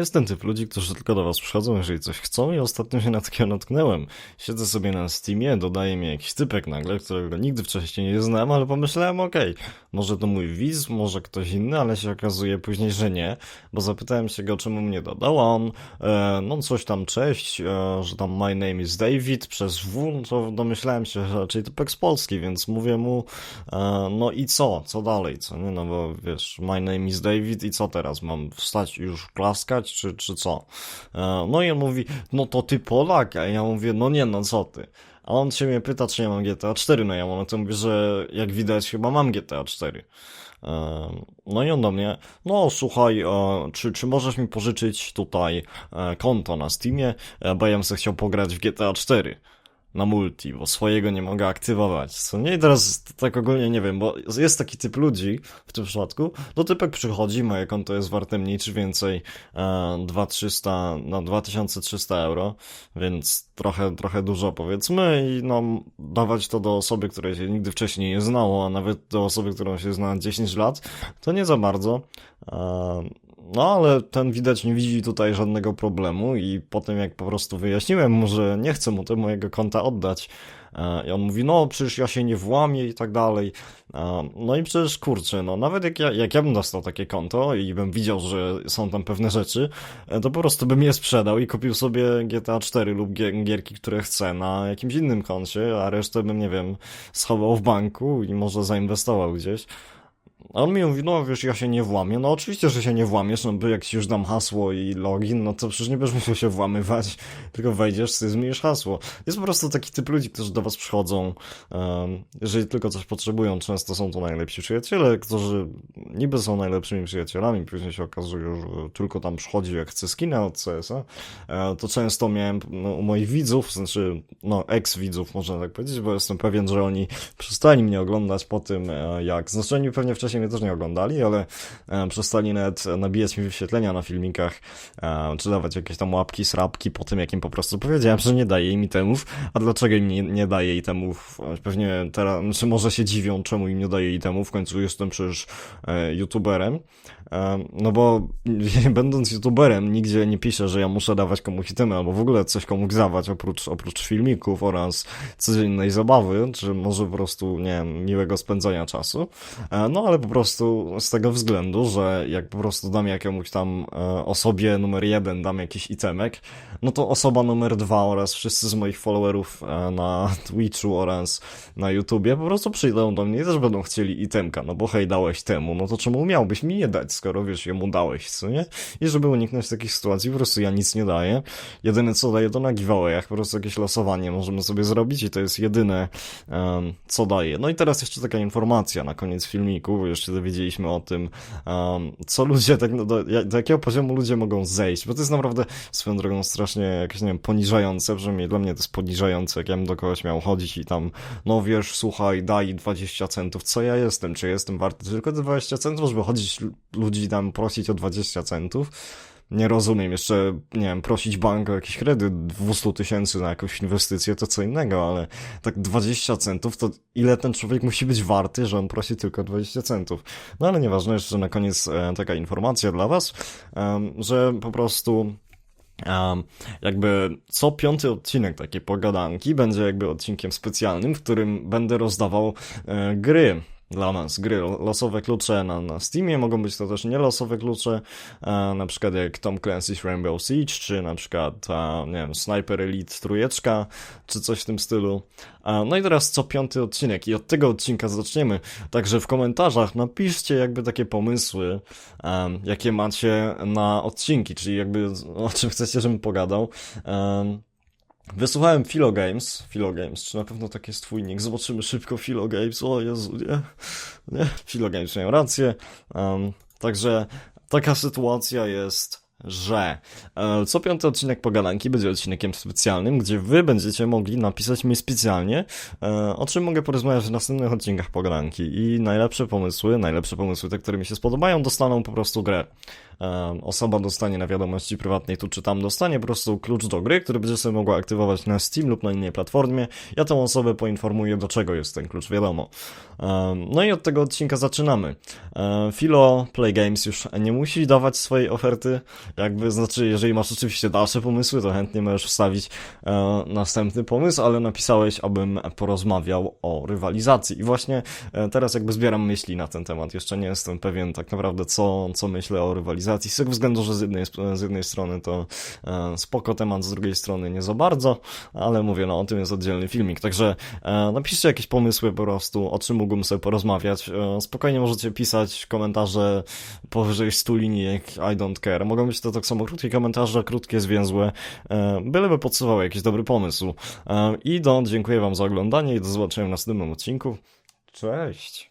Jest ten typ ludzi, którzy tylko do was przychodzą, jeżeli coś chcą i ostatnio się na takiego natknęłem. Siedzę sobie na Steamie, dodaje mi jakiś typek nagle, którego nigdy wcześniej nie znałem, ale pomyślałem, okej, okay, może to mój widz, może ktoś inny, ale się okazuje później, że nie, bo zapytałem się go, czemu mnie dodał, a on, e, no coś tam, cześć, e, że tam my name is David przez W, to domyślałem się, że raczej typek z Polski, więc mówię mu, e, no i co, co dalej, co nie, no bo wiesz, my name is David i co teraz, mam wstać już klaskać, czy, czy co? E, no i on mówi, no to ty Polak, a ja mówię, no nie, no co ty? A on się mnie pyta, czy ja mam GTA 4, no ja mam to mówię, że jak widać chyba mam GTA 4. E, no i on do mnie, no słuchaj, e, czy, czy możesz mi pożyczyć tutaj konto na Steamie, bo ja bym chciał pograć w GTA 4 na multi, bo swojego nie mogę aktywować. Co nie? Teraz tak ogólnie nie wiem, bo jest taki typ ludzi w tym przypadku, do typek przychodzi, moje konto jest warte mniej czy więcej e, 2300, no 2300 euro, więc trochę, trochę dużo powiedzmy i no dawać to do osoby, której się nigdy wcześniej nie znało, a nawet do osoby, którą się zna 10 lat, to nie za bardzo. E, no, ale ten widać nie widzi tutaj żadnego problemu i potem jak po prostu wyjaśniłem mu, że nie chcę mu tego mojego konta oddać, e, i on mówi, no przecież ja się nie włamię i tak dalej. E, no i przecież kurczę, no nawet jak ja, jak ja bym dostał takie konto i bym widział, że są tam pewne rzeczy, e, to po prostu bym je sprzedał i kupił sobie GTA 4 lub gierki, które chcę na jakimś innym koncie, a resztę bym, nie wiem, schował w banku i może zainwestował gdzieś. A on mi mówi, no wiesz, ja się nie włamię. No oczywiście, że się nie włamiesz, no bo jak ci już dam hasło i login, no to przecież nie będziesz musiał się włamywać, tylko wejdziesz, ty zmienisz hasło. Jest po prostu taki typ ludzi, którzy do was przychodzą, um, jeżeli tylko coś potrzebują, często są to najlepsi przyjaciele, którzy niby są najlepszymi przyjacielami, później się okazuje, że tylko tam przychodzi jak chce skina od CS-a. E, to często miałem no, u moich widzów, znaczy, no ex-widzów, można tak powiedzieć, bo jestem pewien, że oni przestali mnie oglądać po tym, e, jak, znaczy oni pewnie wcześniej mnie też nie oglądali, ale e, przestali nawet nabijać mi wyświetlenia na filmikach, e, czy dawać jakieś tam łapki, srapki po tym, jak im po prostu powiedziałem, że nie daje im itemów, a dlaczego im nie, nie daje itemów? Pewnie teraz, czy może się dziwią, czemu im nie daje itemów, w końcu jestem przecież e, youtuberem, no bo będąc youtuberem nigdzie nie piszę, że ja muszę dawać komuś itemy, albo w ogóle coś komuś dawać oprócz, oprócz filmików oraz codziennej zabawy, czy może po prostu, nie wiem, miłego spędzania czasu. No ale po prostu z tego względu, że jak po prostu dam jakiemuś tam e, osobie numer jeden, dam jakiś itemek, no to osoba numer dwa oraz wszyscy z moich followerów e, na Twitchu oraz na YouTubie po prostu przyjdą do mnie i też będą chcieli itemka, no bo hej, dałeś temu, no to czemu miałbyś mi nie dać, skoro wiesz, jemu dałeś, co nie? I żeby uniknąć takich sytuacji, po prostu ja nic nie daję. Jedyne co daję to na giveawayach, po prostu jakieś losowanie możemy sobie zrobić i to jest jedyne, co daję. No i teraz jeszcze taka informacja na koniec filmiku, już się dowiedzieliśmy o tym, um, co ludzie, tak, do, do jakiego poziomu ludzie mogą zejść, bo to jest naprawdę swoją drogą strasznie jakieś, nie wiem, poniżające, przynajmniej dla mnie to jest poniżające, jak ja bym do kogoś miał chodzić i tam, no wiesz, słuchaj, daj 20 centów, co ja jestem, czy jestem warty tylko 20 centów, żeby chodzić ludzi tam prosić o 20 centów, nie rozumiem, jeszcze, nie wiem, prosić bank o jakiś kredyt 200 tysięcy na jakąś inwestycję, to co innego, ale tak 20 centów, to ile ten człowiek musi być warty, że on prosi tylko 20 centów. No ale nieważne, jeszcze na koniec e, taka informacja dla was, że po prostu Um, jakby co piąty odcinek takiej pogadanki będzie jakby odcinkiem specjalnym, w którym będę rozdawał e, gry dla nas gry, losowe klucze na, na Steamie, mogą być to też nielosowe klucze, e, na przykład jak Tom Clancy's Rainbow Siege, czy na przykład, e, nie wiem, Sniper Elite trójeczka, czy coś w tym stylu. E, no i teraz co piąty odcinek i od tego odcinka zaczniemy, także w komentarzach napiszcie jakby takie pomysły, e, jakie macie na odcinki, czyli jakby o czym chcecie, żebym pogadał. Wysłuchałem Philo Games. Philo Games, czy na pewno tak jest twój nick? Zobaczymy szybko Philo Games. O Jezu, nie. Nie, Philo Games miał rację. Um, także taka sytuacja jest, że e, co piąty odcinek pogadanki będzie odcinkiem specjalnym, gdzie wy będziecie mogli napisać mi specjalnie, e, o czym mogę porozmawiać w następnych odcinkach pogadanki i najlepsze pomysły, najlepsze pomysły, te, które mi się spodobają, dostaną po prostu grę. Osoba dostanie na wiadomości prywatnej tu czy tam, dostanie po prostu klucz do gry, który będzie sobie mogła aktywować na Steam lub na innej platformie. Ja tą osobę poinformuję, do czego jest ten klucz, wiadomo. No i od tego odcinka zaczynamy. Philo Play Games już nie musi dawać swojej oferty, jakby, znaczy, jeżeli masz oczywiście dalsze pomysły, to chętnie możesz wstawić e, następny pomysł, ale napisałeś, abym porozmawiał o rywalizacji. I właśnie e, teraz jakby zbieram myśli na ten temat. Jeszcze nie jestem pewien tak naprawdę, co, co myślę o rywalizacji, z tego względu, że z jednej, z jednej strony to e, spoko temat, z drugiej strony nie za bardzo, ale mówię, no o tym jest oddzielny filmik, także e, napiszcie jakieś pomysły po prostu, o czym mógłbym sobie porozmawiać. E, spokojnie możecie pisać komentarze powyżej 100 linijek, I don't care. Mogą być to tak samo krótkie komentarze, krótkie, zwięzłe, byleby podsuwał jakiś dobry pomysł. I do, dziękuję wam za oglądanie i do zobaczenia w następnym odcinku. Cześć!